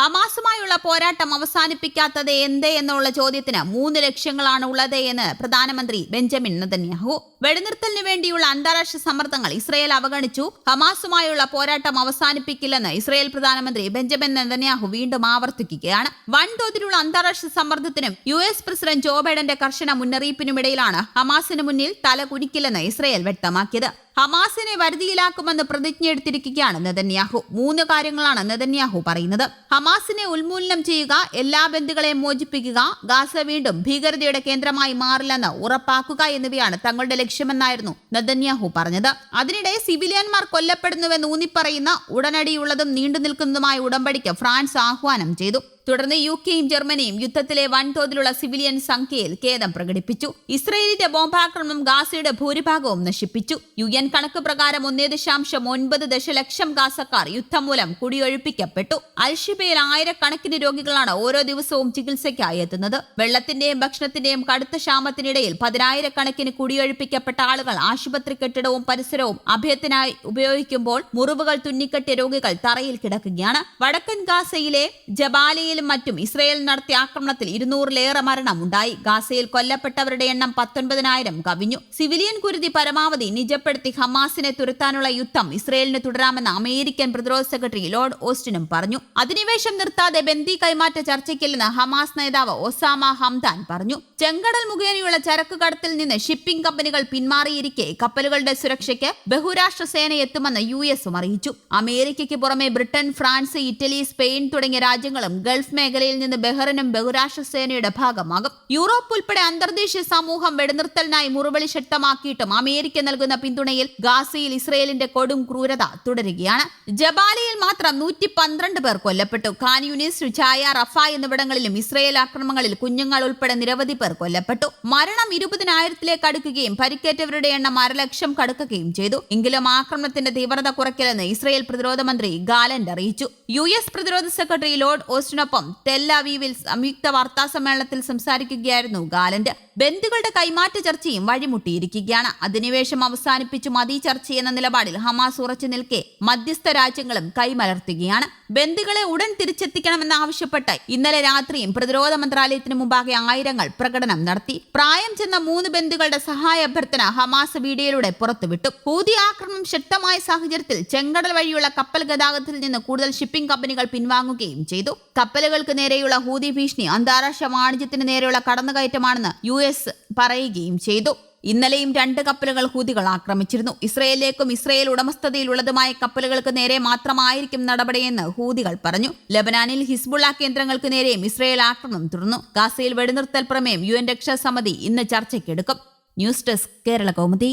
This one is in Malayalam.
ഹമാസുമായുള്ള പോരാട്ടം അവസാനിപ്പിക്കാത്തത് എന്തേ എന്നുള്ള ചോദ്യത്തിന് മൂന്ന് ലക്ഷ്യങ്ങളാണ് ഉള്ളത് എന്ന് പ്രധാനമന്ത്രി ബെഞ്ചമിൻ നെതന്യാഹു. വെടിനിർത്തലിന് വേണ്ടിയുള്ള അന്താരാഷ്ട്ര സമ്മർദ്ദങ്ങൾ ഇസ്രയേൽ അവഗണിച്ചു. ഹമാസുമായുള്ള പോരാട്ടം അവസാനിപ്പിക്കില്ലെന്ന് ഇസ്രയേൽ പ്രധാനമന്ത്രി ബെഞ്ചമിൻ നെതന്യാഹു വീണ്ടും ആവർത്തിക്കുകയാണ്. വൻതോതിലുള്ള അന്താരാഷ്ട്ര സമ്മർദ്ദത്തിനും യു എസ് പ്രസിഡന്റ് ജോ ബൈഡന്റെ കർശന മുന്നറിയിപ്പിനുമിടയിലാണ് ഹമാസിന് മുന്നിൽ തല കുനിക്കില്ലെന്ന് ഇസ്രയേൽ വ്യക്തമാക്കിയത്. ഹമാസിനെ വരുതിയിലാക്കുമെന്ന് പ്രതിജ്ഞയെടുത്തിരിക്കുകയാണ് നെതന്യാഹു. മൂന്ന് കാര്യങ്ങളാണ് നെതന്യാഹു പറയുന്നത്. ഹമാസിനെ ഉന്മൂലനം ചെയ്യുക എല്ലാ ബന്ധുക്കളെയും മോചിപ്പിക്കുക ഗാസ വീണ്ടും ഭീകരതയുടെ കേന്ദ്രമായി മാറില്ലെന്ന് ഉറപ്പാക്കുക എന്നിവയാണ് തങ്ങളുടെ ലക്ഷ്യമെന്നായിരുന്നു നെതന്യാഹു പറഞ്ഞത്. അതിനിടെ സിവിലിയന്മാർ കൊല്ലപ്പെടുന്നുവെന്ന് ഊന്നിപ്പറയുന്ന ഉടനടിയുള്ളതും നീണ്ടു നിൽക്കുന്നതുമായ ഉടമ്പടിക്ക് ഫ്രാൻസ് ആഹ്വാനം ചെയ്തു. തുടർന്ന് യു കെയും ജർമ്മനിയും യുദ്ധത്തിലെ വൻതോതിലുള്ള സിവിലിയൻ സംഖ്യയിൽ ഖേദം പ്രകടിപ്പിച്ചു. ഇസ്രയേലിന്റെ ബോംബാക്രമണം ഗാസയുടെ ഭൂരിഭാഗവും നശിപ്പിച്ചു. യു എൻ കണക്ക് പ്രകാരം ഒന്നേ ദശാംശം ഒൻപത് ദശലക്ഷം ഗാസക്കാർ യുദ്ധം മൂലം കുടിയൊഴിപ്പിക്കപ്പെട്ടു. അൽഷിബയിൽ ആയിരക്കണക്കിന് രോഗികളാണ് ഓരോ ദിവസവും ചികിത്സയ്ക്കായി എത്തുന്നത്. വെള്ളത്തിന്റെയും ഭക്ഷണത്തിന്റെയും കടുത്ത ക്ഷാമത്തിനിടയിൽ പതിനായിരക്കണക്കിന് കുടിയൊഴിപ്പിക്കപ്പെട്ട ആളുകൾ ആശുപത്രി കെട്ടിടവും പരിസരവും അഭയത്തിനായി ഉപയോഗിക്കുമ്പോൾ മുറിവുകൾ തുന്നിക്കെട്ടിയ രോഗികൾ തറയിൽ കിടക്കുകയാണ്. വടക്കൻ ഗാസയിലെ ജബാലയിലും മറ്റും ഇസ്രയേൽ നടത്തിയ ആക്രമണത്തിൽ ഇരുന്നൂറിലേറെ മരണമുണ്ടായി ഗാസയിൽ കൊല്ലപ്പെട്ടവരുടെ എണ്ണം പത്തൊൻപതിനായിരം കവിഞ്ഞു. സിവിലിയൻ കുരുതി പരമാവധി നിജപ്പെടുത്തി ഹമാസിനെ തുരത്താനുള്ള യുദ്ധം ഇസ്രയേലിന് തുടരാമെന്ന് അമേരിക്കൻ പ്രതിരോധ സെക്രട്ടറി ലോർഡ് ഓസ്റ്റിനും പറഞ്ഞു. അധിനിവേശം നിർത്താതെ ബന്ദി കൈമാറ്റ ചർച്ചയ്ക്കില്ലെന്ന് ഹമാസ് നേതാവ് ഒസാമ ഹംദാൻ പറഞ്ഞു. ചെങ്കടൽ മുഖേനയുള്ള ചരക്ക് കടത്തിൽ നിന്ന് ഷിപ്പിംഗ് കമ്പനികൾ പിന്മാറിയിരിക്കെ കപ്പലുകളുടെ സുരക്ഷയ്ക്ക് ബഹുരാഷ്ട്ര സേന എത്തുമെന്ന് യു എസും അറിയിച്ചു. അമേരിക്കയ്ക്ക് പുറമെ ബ്രിട്ടൻ ഫ്രാൻസ് ഇറ്റലി സ്പെയിൻ തുടങ്ങിയ രാജ്യങ്ങളും ഗൾഫ് മേഖലയിൽ നിന്ന് ബഹ്റിനും ബഹുരാഷ്ട്ര സേനയുടെ ഭാഗമാകും. യൂറോപ്പ് ഉൾപ്പെടെ അന്തർദേശീയ സമൂഹം വെടിനിർത്തലിനായി മുറുവിളി ശക്തമാക്കിയിട്ടും അമേരിക്ക നൽകുന്ന പിന്തുണയിൽ ഗാസയിൽ ഇസ്രയേലിന്റെ കൊടും ക്രൂരത തുടരുകയാണ്. ജബാലയിൽ മാത്രം നൂറ്റി പന്ത്രണ്ട് പേർ കൊല്ലപ്പെട്ടു. ഖാൻ യൂനിസ് ഷുജായ റഫ എന്നിവിടങ്ങളിലും ഇസ്രയേൽ ആക്രമണങ്ങളിൽ കുഞ്ഞുങ്ങൾ ഉൾപ്പെടെ നിരവധി പേർ കൊല്ലപ്പെട്ടു. മരണം ഇരുപതിനായിരത്തിലേക്ക് അടുക്കുകയും പരിക്കേറ്റവരുടെ എണ്ണം അരലക്ഷം കടക്കുകയും ചെയ്തു. എങ്കിലും ആക്രമണത്തിന്റെ തീവ്രത കുറയ്ക്കില്ലെന്ന് ഇസ്രയേൽ പ്രതിരോധ മന്ത്രി ഗാലന്റ് അറിയിച്ചു. യു എസ് പ്രതിരോധ സെക്രട്ടറി ലോർഡ് ഓസ്റ്റിനൊപ്പം ടെല്ലവീവിൽ സംയുക്ത വാർത്താ സമ്മേളനത്തിൽ സംസാരിക്കുകയായിരുന്നു ഗാലന്റ്. ബന്ധുക്കളുടെ കൈമാറ്റ ചർച്ചയും വഴിമുട്ടിയിരിക്കുകയാണ്. അധിനിവേശം അവസാനിപ്പിച്ചു മതി ചർച്ച എന്ന നിലപാടിൽ ഹമാസ് ഉറച്ചു നിൽക്കെ മധ്യസ്ഥ രാജ്യങ്ങളും കൈമലർത്തുകയാണ്. ബന്ധുക്കളെ ഉടൻ തിരിച്ചെത്തിക്കണമെന്ന് ആവശ്യപ്പെട്ട് ഇന്നലെ രാത്രിയും പ്രതിരോധ മന്ത്രാലയത്തിന് മുമ്പാകെ ആയിരങ്ങൾ പ്രകടനം നടത്തി. പ്രായം ചെന്ന മൂന്ന് ബന്ധുക്കളുടെ സഹായ അഭ്യർത്ഥന ഹമാസ് വീഡിയോയിലൂടെ പുറത്തുവിട്ടു. ഹൂതി ആക്രമണം ശക്തമായ സാഹചര്യത്തിൽ ചെങ്കടൽ വഴിയുള്ള കപ്പൽ ഗതാഗതത്തിൽ നിന്ന് കൂടുതൽ ഷിപ്പിംഗ് കമ്പനികൾ പിൻവാങ്ങുകയും ചെയ്തു. കപ്പലുകൾക്ക് നേരെയുള്ള ഹൂതി ഭീഷണി അന്താരാഷ്ട്ര വാണിജ്യത്തിന് നേരെയുള്ള കടന്നുകയറ്റമാണെന്ന് യു എസ് പറയുകയും ചെയ്തു. ഇന്നലെയും രണ്ട് കപ്പലുകൾ ഹൂതികൾ ആക്രമിച്ചിരുന്നു. ഇസ്രയേലിലേക്കും ഇസ്രയേൽ ഉടമസ്ഥതയിലുള്ളതുമായ കപ്പലുകൾക്ക് നേരെ മാത്രമായിരിക്കും നടപടിയെന്ന് ഹൂതികൾ പറഞ്ഞു. ലബനാനിൽ ഹിസ്ബുള്ള കേന്ദ്രങ്ങൾക്ക് നേരെയും ഇസ്രയേൽ ആക്രമണം തുടർന്നു. ഗാസയിൽ വെടിനിർത്തൽ പ്രമേയം യു എൻ രക്ഷാസമിതി ഇന്ന് ചർച്ചയ്ക്കെടുക്കും. News desk Kerala Kaumudi.